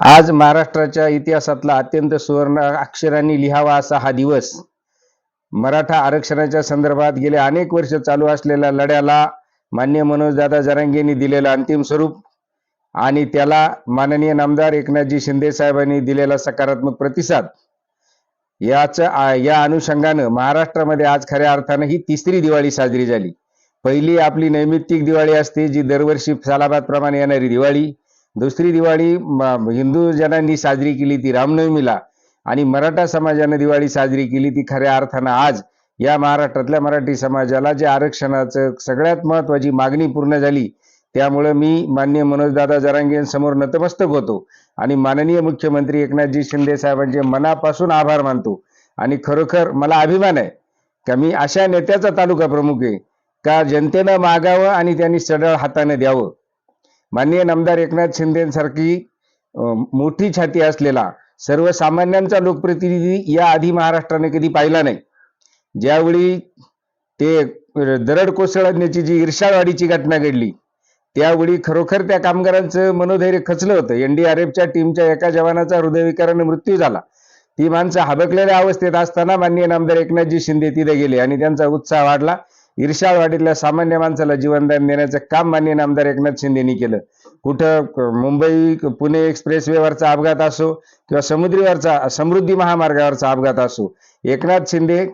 आज महाराष्ट्राच्या इतिहासातला अत्यंत सुवर्ण अक्षरांनी लिहावा असा हा दिवस. मराठा आरक्षणाच्या संदर्भात गेले अनेक वर्ष चालू असलेल्या लढ्याला मान्य मनोजदादा जरांगेंनी दिलेलं अंतिम स्वरूप आणि त्याला माननीय नामदार एकनाथजी शिंदे साहेबांनी दिलेला सकारात्मक प्रतिसाद. याच या अनुषंगानं महाराष्ट्रामध्ये आज खऱ्या अर्थानं ही तिसरी दिवाळी साजरी झाली. पहिली आपली नैमित्तिक दिवाळी असते जी दरवर्षी सालाबाद प्रमाणे येणारी दिवाळी. दुसरी दिवाळी हिंदू जनांनी साजरी केली ती रामनवमीला आणि मराठा समाजानं दिवाळी साजरी केली ती खऱ्या अर्थानं आज. या महाराष्ट्रातल्या मराठी समाजाला जे आरक्षणाचं सगळ्यात महत्वाची मागणी पूर्ण झाली त्यामुळं मी माननीय मनोजदादा जरांगेंसमोर नतमस्तक होतो आणि माननीय मुख्यमंत्री एकनाथजी शिंदे साहेबांचे मनापासून आभार मानतो आणि खरोखर मला अभिमान आहे का मी अशा नेत्याचा तालुका प्रमुख आहे का जनतेनं मागावं आणि त्यांनी सडळ हाताने द्यावं? माननीय नामदार एकनाथ शिंदेसारखी मोठी छाती असलेला सर्वसामान्यांचा लोकप्रतिनिधी या आधी महाराष्ट्राने कधी पाहिला नाही. ज्यावेळी ते दरड कोसळण्याची जी इर्षावाडीची घटना घडली त्यावेळी खरोखर त्या कामगारांचं मनोधैर्य खचलं होतं. एनडीआरएफच्या टीमच्या एका जवानाचा हृदयविकाराने मृत्यू झाला. ती माणसं हबकलेल्या अवस्थेत असताना माननीय नामदार एकनाथजी शिंदे तिथे गेले आणि त्यांचा उत्साह वाढला. इर्षावाडीतल्या सामान्य माणसाला जीवनदान देण्याचं काम माननीय नामदार एकनाथ शिंदेनी केलं कुठं मुंबई पुणे एक्सप्रेसवेवरचा अपघात असो किंवा समुद्रीवरचा समृद्धी महामार्गावरचा अपघात असो एकनाथ शिंदे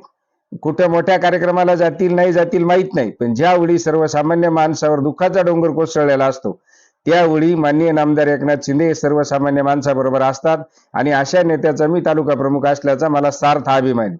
कुठं मोठ्या कार्यक्रमाला जातील नाही जातील माहीत नाही पण ज्यावेळी सर्वसामान्य माणसावर दुःखाचा डोंगर कोसळलेला असतो त्यावेळी माननीय नामदार एकनाथ शिंदे हे सर्वसामान्य माणसाबरोबर असतात आणि अशा नेत्याचा मी तालुका प्रमुख असल्याचा मला सार्थ अभिमान आहे.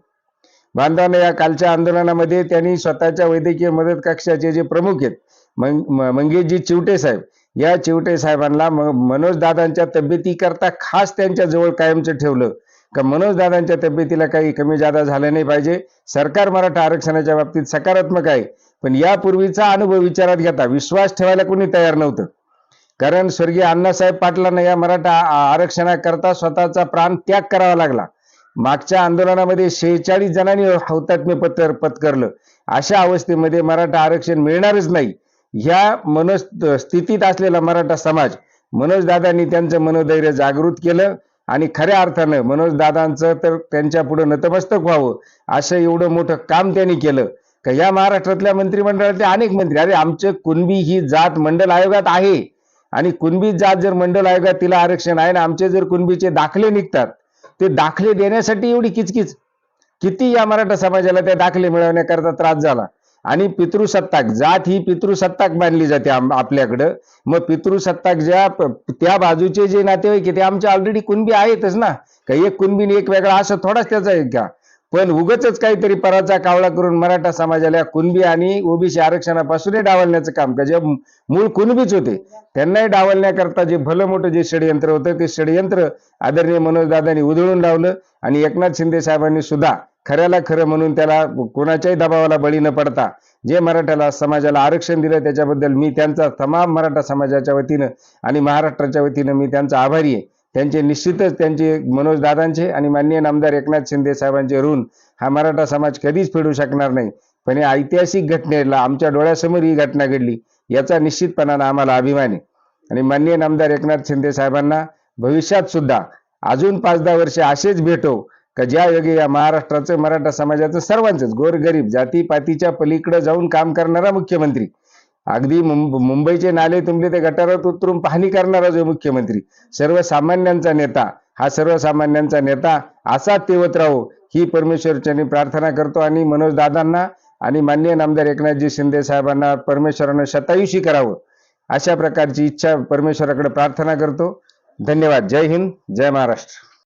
बांधवांना या कालच्या आंदोलनामध्ये त्यांनी स्वतःच्या वैद्यकीय मदत कक्षाचे जे प्रमुख आहेत मंग मंगेशजी चिवटे साहेब या चिवटे साहेबांना मनोजदादांच्या मनोज दादांच्या तब्येतीकरता खास त्यांच्या जवळ कायमचं ठेवलं. का मनोज दादांच्या तब्येतीला काही कमी जादा झालं नाही पाहिजे. सरकार मराठा आरक्षणाच्या बाबतीत सकारात्मक आहे. पण यापूर्वीचा अनुभव विचारात घेता विश्वास ठेवायला कोणी तयार नव्हतं. कारण स्वर्गीय अण्णासाहेब पाटलांना या मराठा आरक्षणाकरता स्वतःचा प्राण त्याग करावा लागला. मागच्या आंदोलनामध्ये शेहेचाळीस जणांनी हौतात्म्य पत्र पत्करलं. अशा अवस्थेमध्ये मराठा आरक्षण मिळणारच नाही. ह्या स्थितीत असलेला मराठा समाज मनोजदादांनी त्यांचं मनोधैर्य जागृत केलं आणि खऱ्या अर्थानं मनोजदादांचं तर त्यांच्या पुढे नतमस्तक व्हावं असं एवढं मोठं काम त्यांनी केलं. का या महाराष्ट्रातल्या मंत्रिमंडळातले अनेक मंत्री अरे आमचं कुणबी ही जात मंडल आयोगात आहे. आणि कुणबी जात जर मंडल आयोगात तिला आरक्षण आहे ना आमचे जर कुणबीचे दाखले निघतात ते दाखले देण्यासाठी एवढी किचकिच. किती या मराठा समाजाला त्या दाखले मिळवण्याकरता त्रास झाला? आणि पितृसत्ताक जात ही पितृसत्ताक मानली जाते आपल्याकडं. मग पितृसत्ताक ज्या त्या बाजूचे जे नातेवाईक ते आमच्या ऑलरेडी कुणबी आहेतच ना? का एक कुणबीने एक वेगळा असं थोडाच त्याचा आहे का? पण उगच काहीतरी पराचा कावळा करून मराठा समाजाला कुणबी आणि ओबीसी आरक्षणापासूनही डावलण्याचं काम का? जे मूळ कुणबीच होते त्यांनाही डावलण्याकरता जे भलं मोठं जे षडयंत्र होतं ते षडयंत्र आदरणीय मनोजदादांनी उधळून लावलं आणि एकनाथ शिंदे साहेबांनी सुद्धा खऱ्याला खरं म्हणून त्याला कोणाच्याही दबावाला बळी न पडता जे मराठ्याला समाजाला आरक्षण दिलं त्याच्याबद्दल मी त्यांचा तमाम मराठा समाजाच्या वतीनं आणि महाराष्ट्राच्या वतीनं मी त्यांचा आभारी आहे. त्यांचे निश्चितच त्यांचे मनोज दादांचे आणि माननीय नामदार एकनाथ शिंदे साहेबांचे ऋण हा मराठा समाज कधीच फेडू शकणार नाही. पण या ऐतिहासिक घटनेला आमच्या डोळ्यासमोर ही घटना घडली याचा निश्चितपणानं आम्हाला अभिमान आहे. आणि माननीय नामदार एकनाथ शिंदे साहेबांना भविष्यात सुद्धा अजून पाच दहा वर्ष असेच भेटो का ज्या योगी या महाराष्ट्राचं मराठा समाजाचं सर्वांचंच गोरगरीब जातीपातीच्या पलीकडे जाऊन काम करणारा मुख्यमंत्री. अगदी मुंबईचे नाले तुंबले ते गटारात उतरून पाहणी करणारा जो मुख्यमंत्री सर्वसामान्यांचा नेता हा सर्वसामान्यांचा नेता असा तेवत राहो ही परमेश्वरच्यांनी प्रार्थना करतो आणि मनोज दादांना आणि माननीय नामदार एकनाथजी शिंदे साहेबांना परमेश्वरानं शतायुषी करावं अशा प्रकारची इच्छा परमेश्वराकडे प्रार्थना करतो. धन्यवाद. जय हिंद. जय महाराष्ट्र.